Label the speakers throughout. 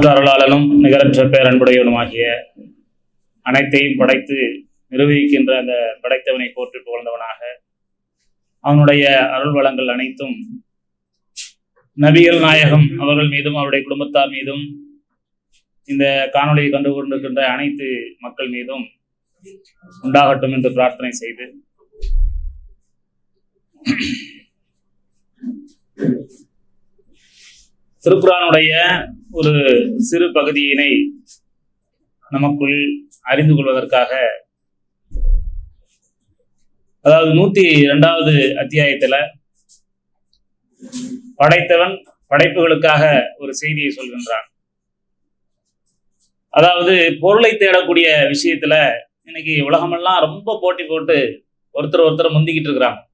Speaker 1: அளவற்ற அருளாளனும் நிகரற்ற பேரன்புடையவனுமாகிய அனைத்தையும் படைத்து நிர்வகிக்கின்ற அந்த படைத்தவனை போற்றி புகழ்ந்தவனாக அவனுடைய அருள் வளங்கள் அனைத்தும் நபிகள் நாயகம் அவர்கள் மீதும் அவருடைய குடும்பத்தார் மீதும் இந்த காணொலியை கண்டு கொண்டிருக்கின்ற அனைத்து மக்கள் மீதும் உண்டாகட்டும் என்று பிரார்த்தனை செய்து. திருக்குறானுடைய ஒரு சிறு பகுதியினை நமக்குள் அறிந்து கொள்வதற்காக அதாவது நூத்தி இரண்டாவது அத்தியாயத்துல படைத்தவன் படைப்புகளுக்காக ஒரு செய்தியை சொல்கின்றான். அதாவது பொருளை தேடக்கூடிய விஷயத்துல இன்னைக்கு உலகமெல்லாம் ரொம்ப போட்டி போட்டு ஒருத்தர் ஒருத்தர் முந்திக்கிட்டு இருக்கிறாங்க.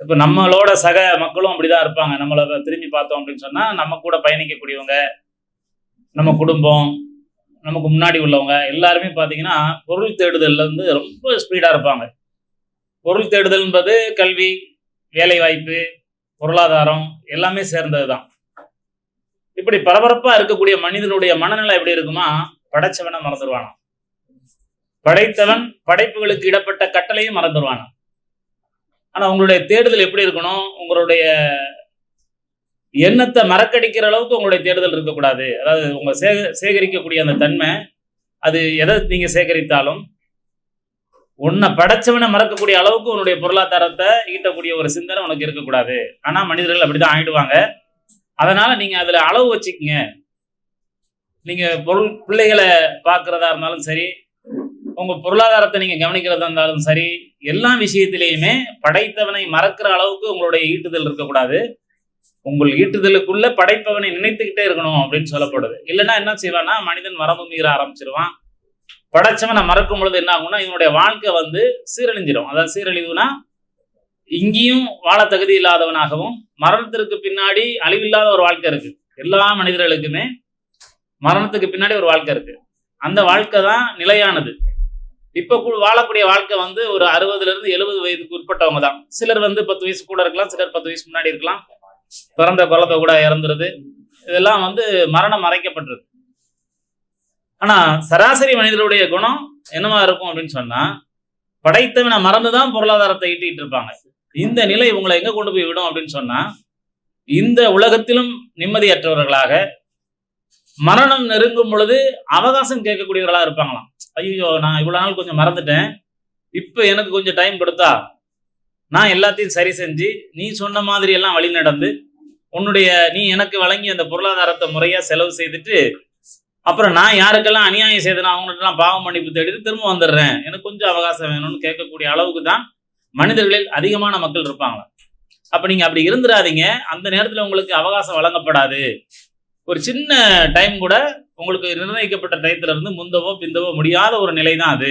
Speaker 1: இப்போ நம்மளோட சக மக்களும் அப்படிதான் இருப்பாங்க. நம்மளை திரும்பி பார்த்தோம் அப்படின்னு சொன்னா நம்ம கூட பயணிக்கக்கூடியவங்க நம்ம குடும்பம் நமக்கு முன்னாடி உள்ளவங்க எல்லாருமே பார்த்தீங்கன்னா பொருள் தேடுதல்ல வந்து ரொம்ப ஸ்பீடா இருப்பாங்க. பொருள் தேடுதல் என்பது கல்வி வேலை வாய்ப்பு பொருளாதாரம் எல்லாமே சேர்ந்தது தான் இப்படி பரபரப்பா இருக்கக்கூடிய மனிதனுடைய மனநிலை எப்படி இருக்குமா? படைச்சவனை மறந்துடுவானா படைத்தவன் படைப்புகளுக்கு இடப்பட்ட கட்டளையும் மறந்துடுவானாம் ஆனால் உங்களுடைய தேடுதல் எப்படி இருக்கணும்? உங்களுடைய எண்ணத்தை மறக்கடிக்கிற அளவுக்கு உங்களுடைய தேடுதல் இருக்கக்கூடாது. அதாவது உங்கள் சேக சேகரிக்கக்கூடிய அந்த தன்மை அது எதை நீங்கள் சேகரித்தாலும் உன்னை படைச்சவனை மறக்கக்கூடிய அளவுக்கு உன்னுடைய பொருளாதாரத்தை ஈட்டக்கூடிய ஒரு சிந்தனை உனக்கு இருக்கக்கூடாது. ஆனால் மனிதர்கள் அப்படிதான் ஆயிடுவாங்க. அதனால நீங்கள் அதில் அளவு வச்சுக்கோங்க. நீங்கள் பொருள் பிள்ளைகளை பார்க்குறதா இருந்தாலும் சரி உங்க பொருளாதாரத்தை நீங்க கவனிக்கிறதா இருந்தாலும் சரி எல்லா விஷயத்திலையுமே படைத்தவனை மறக்கிற அளவுக்கு உங்களுடைய ஈட்டுதல் இருக்கக்கூடாது. உங்கள் ஈட்டுதலுக்குள்ள படைப்பவனை நினைத்துக்கிட்டே இருக்கணும் அப்படின்னு சொல்லப்படுது. இல்லைன்னா என்ன செய்வான்னா மனிதன் மரபு மீற ஆரம்பிச்சிருவான். படைச்சவனை மறக்கும் பொழுது என்ன ஆகும்னா இவனுடைய வாழ்க்கை வந்து சீரழிஞ்சிடும் அதாவது சீரழிவுனா இங்கேயும் வாழ தகுதி இல்லாதவனாகவும் மரணத்திற்கு பின்னாடி அழிவில்லாத ஒரு வாழ்க்கை இருக்கு. எல்லா மனிதர்களுக்குமே மரணத்துக்கு பின்னாடி ஒரு வாழ்க்கை இருக்கு. அந்த வாழ்க்கை தான் நிலையானது. இப்ப வாழக்கூடிய வாழ்க்கை வந்து ஒரு அறுபதுல இருந்து எழுபது வயதுக்கு உட்பட்டவங்க தான். சிலர் வந்து பத்து வயசு கூட இருக்கலாம் சிலர் பத்து வயசு முன்னாடி இருக்கலாம். பிறந்த குளத்தை கூட இறந்துருது. இதெல்லாம் வந்து மரணம் மறைக்கப்பட்டிருக்கு ஆனா சராசரி மனிதருடைய குணம் என்னவா இருக்கும் அப்படின்னு சொன்னா படைத்தவனை மறந்துதான் பொருளாதாரத்தை ஈட்டிட்டு இருப்பாங்க. இந்த நிலை உங்களை எங்க கொண்டு போய் விடும் அப்படின்னு சொன்னா இந்த உலகத்திலும் நிம்மதியற்றவர்களாக மரணம் நெருங்கும் பொழுது அவகாசம் கேட்கக்கூடியவர்களா இருப்பாங்களாம். ஐயோ நான் இவ்வளவு நாள் கொஞ்சம் மறந்துட்டேன். இப்ப எனக்கு கொஞ்சம் டைம் கொடுத்தா நான் எல்லாத்தையும் சரி செஞ்சு நீ சொன்ன மாதிரி எல்லாம் வழி நடந்து உன்னுடைய நீ எனக்கு வழங்கி அந்த பொருளாதாரத்தை முறையா செலவு செய்துட்டு அப்புறம் நான் யாருக்கெல்லாம் அநியாயம் செய்தனோ அவங்கள்ட்டலாம் பாவம் மன்னிப்பு தேடிட்டு திரும்ப வந்துடுறேன். எனக்கு கொஞ்சம் அவகாசம் வேணும்னு கேட்கக்கூடிய அளவுக்கு தான் மனிதர்களில் அதிகமான மக்கள் இருப்பாங்களாம். அப்ப நீங்க அப்படி இருந்துடாதீங்க. அந்த நேரத்துல உங்களுக்கு அவகாசம் வழங்கப்படாது. ஒரு சின்ன டைம் கூட உங்களுக்கு நிர்ணயிக்கப்பட்ட டயத்துல இருந்து முந்தவோ பிந்தவோ முடியாத ஒரு நிலை தான் அது.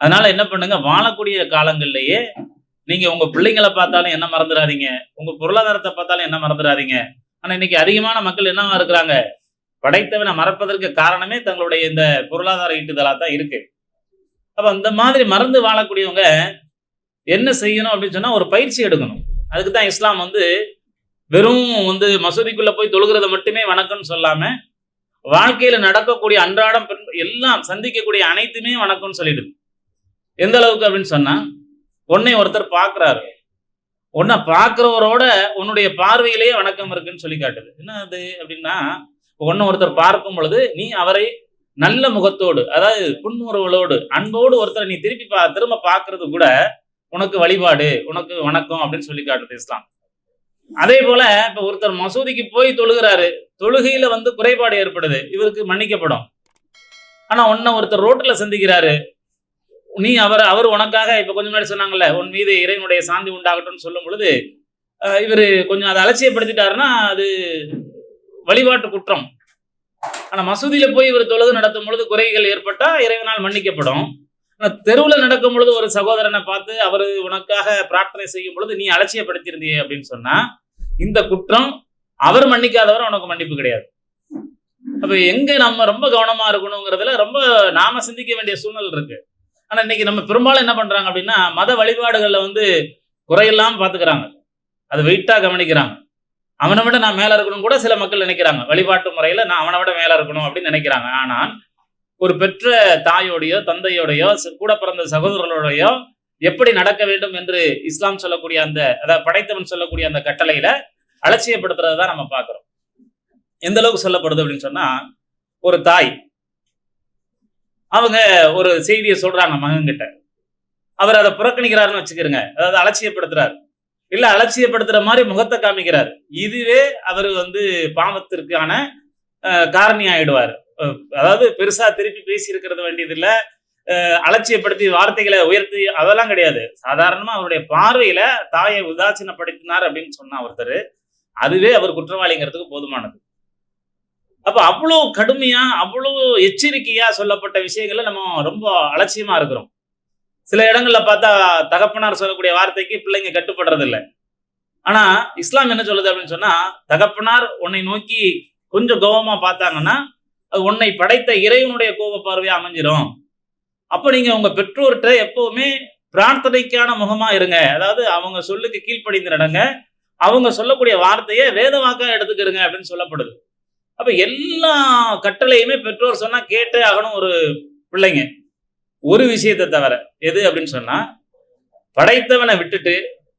Speaker 1: அதனால என்ன பண்ணுங்க வாழக்கூடிய காலங்கள்லயே நீங்க உங்க பிள்ளைங்களை பார்த்தாலும் என்ன மறந்துடாதீங்க உங்க பொருளாதாரத்தை பார்த்தாலும் என்ன மறந்துடாதீங்க ஆனா இன்னைக்கு அதிகமான மக்கள் என்னவா இருக்கிறாங்க? படைத்தவனை மறப்பதற்கு காரணமே தங்களுடைய இந்த பொருளாதார ஈட்டுதலா தான் இருக்கு. அப்ப இந்த மாதிரி மறந்து வாழக்கூடியவங்க என்ன செய்யணும் அப்படின்னு சொன்னா ஒரு பயிற்சி எடுக்கணும். அதுக்கு தான் இஸ்லாம் வந்து வெறும் வந்து மசூதிக்குள்ள போய் தொழுகிறத மட்டுமே வணக்கம்னு சொல்லாம வாழ்க்கையில நடக்கக்கூடிய அன்றாடம் எல்லாம் சந்திக்கக்கூடிய அனைத்துமே வணக்கம்னு சொல்லிடுது. எந்த அளவுக்கு அப்படின்னு சொன்னா உன்னை ஒருத்தர் பாக்குறாரு உன்னை பார்க்கிறவரோட உன்னுடைய பார்வையிலேயே வணக்கம் இருக்குன்னு சொல்லி காட்டுது. என்ன அது அப்படின்னா உன்னை ஒருத்தர் பார்க்கும் பொழுது நீ அவரை நல்ல முகத்தோடு அதாவது புன்முறுவலோடு அன்போடு ஒருத்தரை நீ திருப்பி பா திரும்ப பார்க்கறது கூட உனக்கு வழிபாடு உனக்கு வணக்கம் அப்படின்னு சொல்லி காட்டுது இஸ்லாம். அதே போல இப்ப ஒருத்தர் மசூதிக்கு போய் தொழுகிறாரு தொழுகையில வந்து குறைபாடு ஏற்படுது இவருக்கு மன்னிக்கப்படும். ஆனா உன்னை ஒருத்தர் ரோட்ல சந்திக்கிறாரு நீ அவர் அவர் உனக்காக இப்ப கொஞ்சம் முன்னாடி சொன்னாங்கல்ல உன் மீது இறைவனுடைய சாந்தி உண்டாகட்டும்னு சொல்லும் பொழுது இவர் கொஞ்சம் அதை அலட்சியப்படுத்திட்டாருன்னா அது வழிபாட்டு குற்றம். ஆனா மசூதியில போய் இவர் தொழுது நடத்தும் பொழுது குறைகள் ஏற்பட்டா இறைவனால் மன்னிக்கப்படும். தெருவுல நடக்கும் பொழுது ஒரு சகோதரனை பார்த்து அவர் உனக்காக பிரார்த்தனை செய்யும் பொழுது நீ அலட்சியப்படுத்தியிருந்தியே அப்படின்னு சொன்னா இந்த குற்றம் அவர் மன்னிக்காதவர் உனக்கு மன்னிப்பு கிடையாது. அப்ப எங்க நம்ம ரொம்ப கவனமா இருக்கணுங்கிறதுல ரொம்ப நாம சிந்திக்க வேண்டிய சூழ்நிலை இருக்கு. ஆனா இன்னைக்கு நம்ம பெரும்பாலும் என்ன பண்றாங்க அப்படின்னா மத வழிபாடுகள்ல வந்து குறையெல்லாம் பாத்துக்கிறாங்க அது வெயிட்டா கவனிக்கிறாங்க. அவனை விட நான் மேல இருக்கணும் கூட சில மக்கள் நினைக்கிறாங்க. வழிபாட்டு முறையில நான் அவனை விட மேல இருக்கணும் அப்படின்னு நினைக்கிறாங்க. ஆனால் ஒரு பெற்ற தாயோடையோ தந்தையோடையோ கூட பிறந்த சகோதரர்களோடையோ எப்படி நடக்க வேண்டும் என்று இஸ்லாம் சொல்லக்கூடிய அந்த அதாவது படைத்தவன் சொல்லக்கூடிய அந்த கட்டளையில அலட்சியப்படுத்துறதை தான் நம்ம பார்க்குறோம். எந்த அளவுக்கு சொல்லப்படுது அப்படின்னு சொன்னா ஒரு தாய் அவங்க ஒரு செய்தியை சொல்றாங்க மகன்கிட்ட. அவர் அதை புறக்கணிக்கிறாருன்னு வச்சுக்கிறங்க அதாவது அலட்சியப்படுத்துறாரு. இல்ல அலட்சியப்படுத்துற மாதிரி முகத்தை காமிக்கிறார். இதுவே அவர் வந்து பாவத்திற்கான அஹ், காரணி ஆயிடுவார் அதாவது பெருசா திருப்பி பேசி இருக்கிறது வேண்டியதில்லை. அஹ், அலட்சியப்படுத்தி வார்த்தைகளை உயர்த்தி அதெல்லாம் கிடையாது. சாதாரணமா அவருடைய பார்வையில தாயை உதாசீனப்படுத்தினார் அப்படின்னு சொன்னா ஒருத்தர் அதுவே அவர் குற்றவாளிங்கிறதுக்கு போதுமானது. அப்ப அவ்வளவு கடுமையா அவ்வளவு எச்சரிக்கையா சொல்லப்பட்ட விஷயங்களை நம்ம ரொம்ப அலட்சியமா இருக்கிறோம். சில இடங்கள்ல பார்த்தா தகப்பனார் சொல்லக்கூடிய வார்த்தைக்கு பிள்ளைங்க கட்டுப்படுறது இல்லை ஆனா இஸ்லாம் என்ன சொல்லுது அப்படின்னு சொன்னா தகப்பனார் உன்னை நோக்கி கொஞ்சம் கோபமா பார்த்தாங்கன்னா அது உன்னை படைத்த இறைவனுடைய கோப பார்வையா அமைஞ்சிரும். அப்போ நீங்க உங்க பெற்றோர்கிட்ட எப்பவுமே பிரார்த்தனைக்கான முகமா இருங்க. அதாவது அவங்க சொல்லுக்கு கீழ்ப்படிந்து நடங்க அவங்க சொல்லக்கூடிய வார்த்தையை வேதவாக்கா எடுத்துக்கிறங்க அப்படின்னு சொல்லப்படுது. அப்ப எல்லா கட்டளையுமே பெற்றோர் சொன்னா கேட்டே ஆகணும் ஒரு பிள்ளைங்க. ஒரு விஷயத்தை தவிர. எது அப்படின்னு சொன்னா படைத்தவனை விட்டுட்டு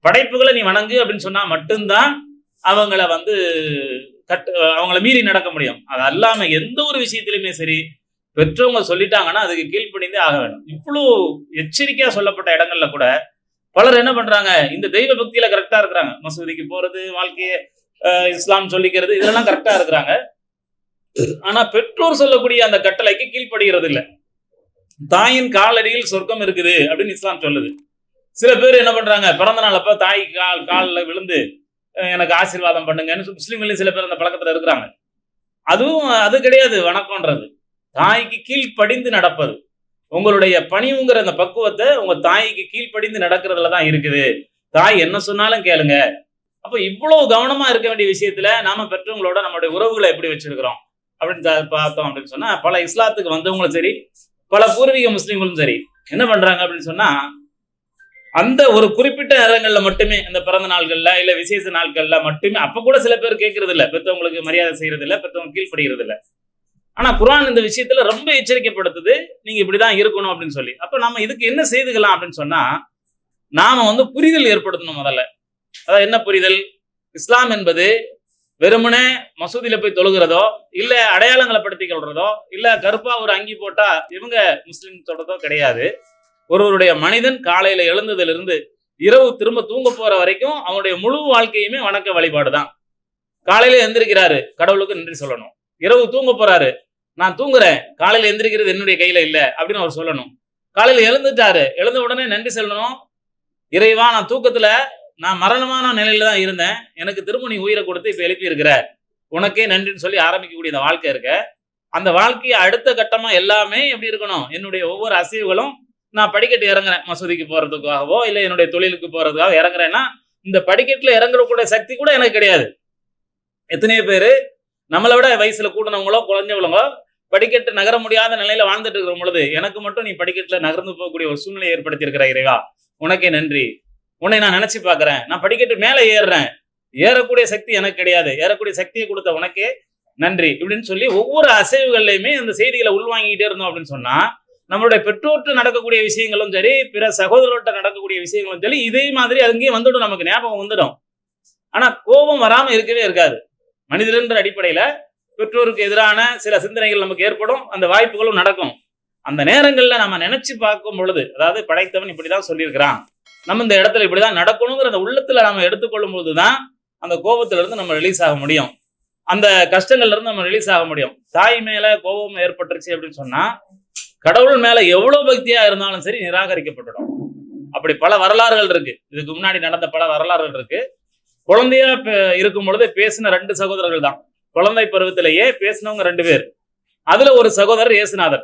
Speaker 1: படைப்புகளை நீ வணங்கு அப்படின்னு சொன்னா மட்டும்தான் அவங்கள வந்து கட்டு அவங்கள மீறி நடக்க முடியும். அது அல்லாம எந்த ஒரு விஷயத்திலுமே சரி பெற்றவங்க சொல்லிட்டாங்கன்னா அதுக்கு கீழ்ப்பணிந்தே ஆக வேண்டும். இவ்வளோ எச்சரிக்கையா சொல்லப்பட்ட இடங்கள்ல கூட பலர் என்ன பண்றாங்க இந்த தெய்வ பக்தியில கரெக்டா இருக்கிறாங்க. மசூதிக்கு போறது வாழ்க்கையை இஸ்லாம் சொல்லிக்கிறது இதெல்லாம் கரெக்டா இருக்கிறாங்க. ஆனா பெற்றோர் சொல்லக்கூடிய அந்த கட்டளைக்கு கீழ்ப்படுகிறது இல்ல தாயின் காலடியில் சொர்க்கம் இருக்குது அப்படின்னு இஸ்லாம் சொல்லுது. சில பேர் என்ன பண்றாங்க பிறந்த நாள் அப்ப தாய் கால் காலில் விழுந்து எனக்கு ஆசீர்வாதம் பண்ணுங்கன்னு முஸ்லீம்களையும் சில பேர் அந்த பழக்கத்தில் இருக்கிறாங்க. அதுவும் அது கிடையாது வணக்கம்ன்றது. தாய்க்கு கீழ்ப்படிந்து நடப்பது. உங்களுடைய பணிவுங்கிற அந்த பக்குவத்தை உங்க தாய்க்கு கீழ்ப்படிந்து நடக்கிறதுல தான் இருக்குது. தாய் என்ன சொன்னாலும் கேளுங்க. அப்போ இவ்வளவு கவனமா இருக்க வேண்டிய விஷயத்துல நாம பெற்றவங்களோட நம்மளுடைய உறவுகளை எப்படி வச்சிருக்கிறோம்? அப்படின்னு பார்த்தோம் அப்படின்னு சொன்னா பல இஸ்லாத்துக்கு வந்தவங்களும் சரி பல பூர்வீக முஸ்லீம்களும் சரி என்ன பண்றாங்க அப்படின்னு சொன்னா அந்த ஒரு குறிப்பிட்ட நேரங்கள்ல மட்டுமே அந்த பிறந்த நாள்கள்ல இல்ல விசேஷ நாட்கள்ல மட்டுமே அப்போ கூட சில பேர் கேட்கறது இல்லை பெற்றவங்களுக்கு மரியாதை செய்யறது இல்லை பெற்றவங்க கீழ்ப்படுகிறது இல்லை ஆனா குரான் இந்த விஷயத்துல ரொம்ப எச்சரிக்கைப்படுத்துது. நீங்க இப்படிதான் இருக்கணும் அப்படின்னு சொல்லி. அப்போ நாம இதுக்கு என்ன செய்துக்கலாம் அப்படின்னு சொன்னா நாம வந்து புரிதல் ஏற்படுத்தணும் முதல்ல. அதாவது என்ன புரிதல்? இஸ்லாம் என்பது வெறுமனே மசூதியில போய் தொழுகிறதோ இல்லை அடையாளங்களை படுத்திக் கொள்றதோ இல்லை கருப்பாக ஒரு அங்கி போட்டால் இவங்க முஸ்லீம் சொல்கிறதோ கிடையாது. ஒருவருடைய மனிதன் காலையில எழுந்ததிலிருந்து இரவு திரும்ப தூங்க போற வரைக்கும் அவனுடைய முழு வாழ்க்கையுமே வணக்க வழிபாடு தான் காலையில எந்திரிக்கிறாரு. கடவுளுக்கு நன்றி சொல்லணும். இரவு தூங்க போறாரு. நான் தூங்குறேன். காலையில எந்திரிக்கிறது என்னுடைய கையில இல்ல அப்படின்னு அவர் சொல்லணும். காலையில எழுந்துட்டாரு. எழுந்த உடனே நன்றி சொல்லணும். இறைவா நான் தூக்கத்துல நான் மரணமான நிலையில தான் இருந்தேன். எனக்கு திரும்ப நீ உயிரை கொடுத்து இப்ப எழுப்பி இருக்கிற உனக்கே நன்றின்னு சொல்லி ஆரம்பிக்கக்கூடிய இந்த வாழ்க்கை இருக்க. அந்த வாழ்க்கையை அடுத்த கட்டமா எல்லாமே எப்படி இருக்கணும்? என்னுடைய ஒவ்வொரு அசைவுகளும் நான் படிக்கட்டு இறங்குறேன் மசூதிக்கு போறதுக்காகவோ இல்லை என்னுடைய தொழிலுக்கு போறதுக்காக இறங்குறேன்னா இந்த படிக்கட்டுல இறங்குறக்கூடிய சக்தி கூட எனக்கு கிடையாது. எத்தனையோ பேர் நம்மளை விட வயசுல கூடினவங்களோ குழந்தைவங்களோ படிக்கட்டு நகர முடியாத நிலையில வாழ்ந்துட்டு இருக்கிற பொழுது எனக்கு மட்டும் நீ படிக்கட்டுல நகர்ந்து போகக்கூடிய ஒரு சூழ்நிலை ஏற்படுத்தி இருக்கிற இறைவா. உனக்கே நன்றி. உன்னை நான் நினைச்சு பாக்குறேன் நான் படிக்கட்டு மேலே ஏறுறேன். ஏறக்கூடிய சக்தி எனக்கு கிடையாது. ஏறக்கூடிய சக்தியை கொடுத்த உனக்கே நன்றி. இப்படின்னு சொல்லி ஒவ்வொரு அசைவுகள்லையுமே அந்த செய்திகளை உள்வாங்கிட்டே இருந்தோம் அப்படின்னு சொன்னா நம்மளுடைய பெற்றோர்கிட்ட நடக்கக்கூடிய விஷயங்களும் சரி பிற சகோதரர்கிட்ட நடக்கக்கூடிய விஷயங்களும் சரி இதே மாதிரி அங்கேயும் வந்துடும் நமக்கு ஞாபகம் வந்துடும். ஆனா கோபம் வராம இருக்கவே இருக்காது. மனிதன்ற அடிப்படையில பெற்றோருக்கு எதிரான சில சிந்தனைகள் நமக்கு ஏற்படும் அந்த வாய்ப்புகளும் நடக்கும். அந்த நேரங்கள்ல நம்ம நினைச்சு பார்க்கும் பொழுது அதாவது படைத்தவன் இப்படிதான் சொல்லியிருக்கிறான். நம்ம இந்த இடத்துல இப்படிதான் நடக்கணுங்கிற அந்த உள்ளத்துல நம்ம எடுத்துக்கொள்ளும் போதுதான் அந்த கோபத்துல இருந்து நம்ம ரிலீஸ் ஆக முடியும். அந்த கஷ்டங்கள்ல இருந்து நம்ம ரிலீஸ் ஆக முடியும். தாய் மேல கோபம் ஏற்பட்டுருச்சு அப்படின்னு சொன்னா கடவுள் மேல எவ்வளவு பக்தியா இருந்தாலும் சரி நிராகரிக்கப்பட்டுடும். அப்படி பல வரலாறுகள் இருக்கு. இதுக்கு முன்னாடி நடந்த பல வரலாறுகள் இருக்கு. குழந்தையா இருக்கும் பொழுது பேசின ரெண்டு சகோதரர்கள் தான். குழந்தை பருவத்திலேயே பேசினவங்க ரெண்டு பேர். அதுல ஒரு சகோதரர் இயேசுநாதர்.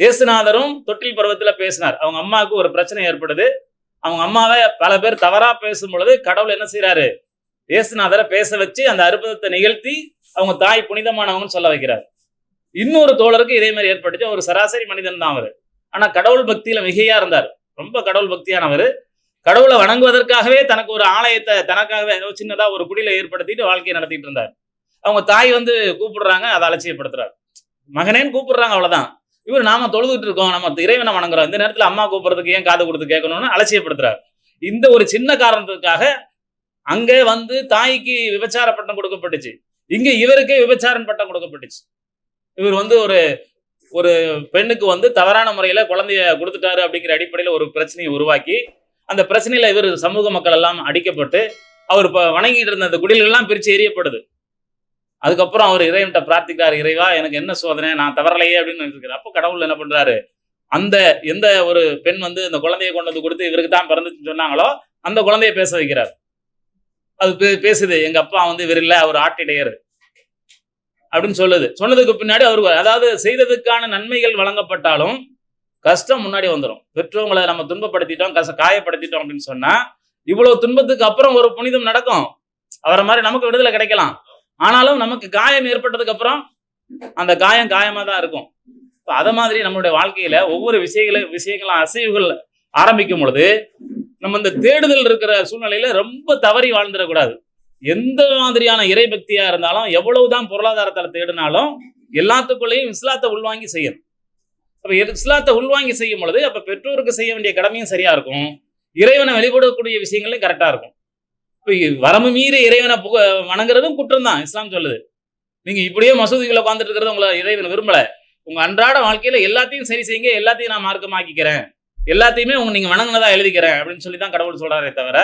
Speaker 1: இயேசுநாதரும் தொட்டில் பருவத்துல பேசினார். அவங்க அம்மாவுக்கு ஒரு பிரச்சனை ஏற்படுது. அவங்க அம்மாவை பல பேர் தவறா பேசும் பொழுது கடவுள் என்ன செய்யறாரு இயேசுநாதரை பேச வச்சு அந்த அற்புதத்தை நிகழ்த்தி அவங்க தாய் புனிதமானவங்கன்னு சொல்ல வைக்கிறார். இன்னொரு தோழருக்கு இதே மாதிரி ஏற்பட்டுச்சு. ஒரு சராசரி மனிதன் தான் அவர். ஆனா கடவுள் பக்தியில் மிகையா இருந்தார். ரொம்ப கடவுள் பக்தியானவர் கடவுளை வணங்குவதற்காகவே தனக்கு ஒரு ஆலயத்தை தனக்காகவே ஏதோ சின்னதா ஒரு குடியில ஏற்படுத்திட்டு வாழ்க்கையை நடத்திட்டு இருந்தார். அவங்க தாய் வந்து கூப்பிடுறாங்க அதை அலட்சியப்படுத்துறாரு. மகனேன்னு கூப்பிடுறாங்க அவ்வளவுதான். இவர் நாம தொழுதுட்டு இருக்கோம் நம்ம இறைவனை வணங்குறோம். இந்த நேரத்துல அம்மா கூப்பிடுறதுக்கு ஏன் காது கொடுத்து கேட்கணும்னு அலட்சியப்படுத்துறாரு. இந்த ஒரு சின்ன காரணத்துக்காக அங்கே வந்து தாய்க்கு விபச்சார பட்டம் கொடுக்கப்பட்டுச்சு. இங்க இவருக்கே விபச்சாரன் பட்டம் கொடுக்கப்பட்டுச்சு. இவர் வந்து ஒரு ஒரு பெண்ணுக்கு வந்து தவறான முறையில குழந்தைய கொடுத்துட்டாரு அப்படிங்கிற அடிப்படையில் ஒரு பிரச்சனையை உருவாக்கி அந்த பிரச்சனையில இவர் சமூக மக்கள் எல்லாம் அடிக்கப்பட்டு அவர் இப்போ வணங்கிட்டு இருந்த அந்த குடில்கள்லாம் பிரித்து எரியப்படுது அதுக்கப்புறம் அவர் இறைவன்ட்ட பிரார்த்திக்கிறார் இறைவா எனக்கு என்ன சோதனை? நான் தவறலையே அப்படின்னு இருக்கிறார் அப்போ கடவுள் என்ன பண்றாரு? அந்த எந்த ஒரு பெண் வந்து அந்த குழந்தையை கொண்டு வந்து கொடுத்து இவருக்கு தான் பிறந்துச்சுன்னு சொன்னாங்களோ அந்த குழந்தைய பேச வைக்கிறார். அது பே- பேசுது. எங்க அப்பா வந்து இவர் இல்லை அவர் ஆட்டிடையர். அப்படின்னு சொல்லுது. சொன்னதுக்கு பின்னாடி அவர் அதாவது செய்ததுக்கான நன்மைகள் வழங்கப்பட்டாலும் கஷ்டம் முன்னாடி வந்துடும் பெற்றவங்களை நம்ம துன்பப்படுத்திட்டோம் கஷ்ட காயப்படுத்திட்டோம் அப்படின்னு சொன்னா இவ்வளவு துன்பத்துக்கு அப்புறம் ஒரு புனிதம் நடக்கும். அவரை மாதிரி நமக்கு விடுதலை கிடைக்கலாம். ஆனாலும் நமக்கு காயம் ஏற்பட்டதுக்கு அப்புறம் அந்த காயம் காயமா தான் இருக்கும். இப்போ அதை மாதிரி நம்மளுடைய வாழ்க்கையில ஒவ்வொரு விஷயங்களும் விஷயங்களும் அசைவுகள் ஆரம்பிக்கும் பொழுது நம்ம இந்த தேடுதல் இருக்கிற சூழ்நிலையில ரொம்ப தவறி வாழ்ந்துடக்கூடாது. எந்த மாதிரியான இறைபக்தியா இருந்தாலும் எவ்வளவுதான் பொருளாதாரத்தில் தேடினாலும் எல்லாத்துக்குள்ளேயும் இஸ்லாத்தை உள்வாங்கி செய்யணும். அப்போ இஸ்லாத்தை உள்வாங்கி செய்யும் பொழுது அப்ப பெற்றோருக்கு செய்ய வேண்டிய கடமையும் சரியா இருக்கும். இறைவனை வெளிப்படக்கூடிய விஷயங்களும் கரெக்டா இருக்கும். இப்போ வரம்பு மீறி இறைவனை புக வணங்குறதும் குற்றம் தான் இஸ்லாம் சொல்லுது. நீங்க இப்படியே மசூதிகளை உட்காந்துட்டு இருக்கிறது உங்களை இறைவன் விரும்பல. உங்க அன்றாட வாழ்க்கையில எல்லாத்தையும் சரி செய்யுங்க எல்லாத்தையும் நான் மார்க்கமாக்கிக்கிறேன். எல்லாத்தையுமே உங்க நீங்க வணங்கினதா எழுதிக்கிறேன் அப்படின்னு சொல்லி தான் கடவுள் சொல்றாரே தவிர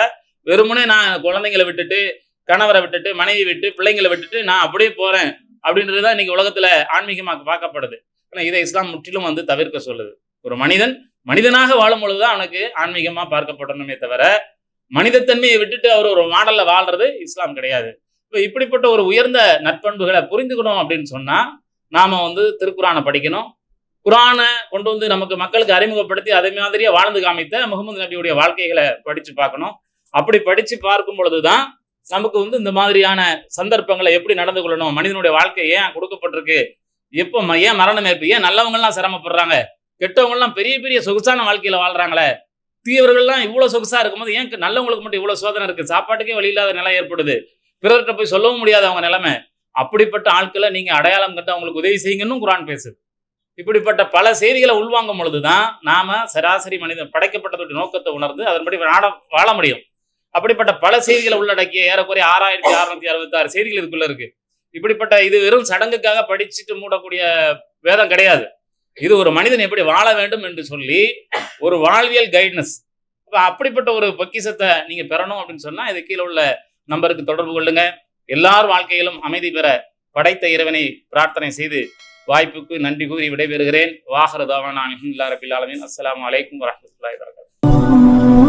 Speaker 1: வெறுமனே நான் குழந்தைங்களை விட்டுட்டு கணவரை விட்டுட்டு மனைவி விட்டு பிள்ளைங்களை விட்டுட்டு நான் அப்படியே போறேன் அப்படின்றது தான் இன்னைக்கு உலகத்துல ஆன்மீகமாக பார்க்கப்படுது. ஆனால் இதை இஸ்லாம் முற்றிலும் வந்து தவிர்க்க சொல்லுது. ஒரு மனிதன் மனிதனாக வாழும் பொழுதுதான் அவனுக்கு ஆன்மீகமா பார்க்கப்படணுமே தவிர மனிதத்தன்மையை விட்டுட்டு அவர் ஒரு மாடல்ல வாழ்றது இஸ்லாம் கிடையாது. இப்போ இப்படிப்பட்ட ஒரு உயர்ந்த நற்பண்புகளை புரிந்துக்கணும் அப்படின்னு சொன்னா நாம வந்து திருக்குறானை படிக்கணும். குரானை கொண்டு வந்து நமக்கு மக்களுக்கு அறிமுகப்படுத்தி அதே மாதிரியே வாழ்ந்து காமித்த முகமது நபியுடைய வாழ்க்கைகளை படிச்சு பார்க்கணும். அப்படி படிச்சு பார்க்கும் பொழுதுதான் நமக்கு வந்து இந்த மாதிரியான சந்தர்ப்பங்களை எப்படி நடந்து கொள்ளணும்? மனிதனுடைய வாழ்க்கை ஏன் கொடுக்கப்பட்டிருக்கு? எப்போ ஏன் மரணம் ஏற்பு? ஏன் நல்லவங்கள்லாம் சிரமப்படுறாங்க? கெட்டவங்கள்லாம் பெரிய பெரிய சொகுசான வாழ்க்கையில் வாழ்றாங்களே? தீயவர்கள்லாம் இவ்வளோ சொகுசாக இருக்கும்போது ஏன் நல்லவங்களுக்கு மட்டும் இவ்வளோ சோதனை இருக்குது சாப்பாட்டுக்கே வழி இல்லாத நிலை ஏற்படுது. பிறர்கிட்ட போய் சொல்லவும் முடியாது அவங்க நிலைமை. அப்படிப்பட்ட ஆட்களை நீங்கள் அடையாளம் கண்டு அவங்களுக்கு உதவி செய்யுங்கன்னு குரான் பேசுது. இப்படிப்பட்ட பல செய்திகளை உள்வாங்கும் பொழுதுதான் நாம சராசரி மனிதன் படைக்கப்பட்டதுடைய நோக்கத்தை உணர்ந்து அதன்படி வாழ வாழ முடியும். அப்படிப்பட்ட பல செய்திகளை உள்ளடக்கிய ஏறக்குறைய ஆறாயிரத்தி அறுநூத்தி அறுபத்தி ஆறு செய்திகள் இதுக்குள்ள இருக்கு. இப்படிப்பட்ட இது வெறும் சடங்குக்காக படிச்சுட்டு மூடக்கூடிய வேதம் கிடையாது. இது ஒரு மனிதன் எப்படி வாழ வேண்டும் என்று சொல்லி ஒரு வாழ்வியல் கைட்னஸ் இப்போ அப்படிப்பட்ட ஒரு பொக்கிஷத்தை நீங்க பெறணும் அப்படின்னு சொன்னா இது கீழே உள்ள நம்பருக்கு தொடர்பு கொள்ளுங்க. எல்லார் வாழ்க்கையிலும் அமைதி பெற படைத்த இறைவனை பிரார்த்தனை செய்து வாய்ப்புக்கு நன்றி கூறி விடைபெறுகிறேன். வாகரதாவான அலமதுல்லா அஸ்லாம் வலைக்கம் அஸ்ஸலாமு அலைக்கும்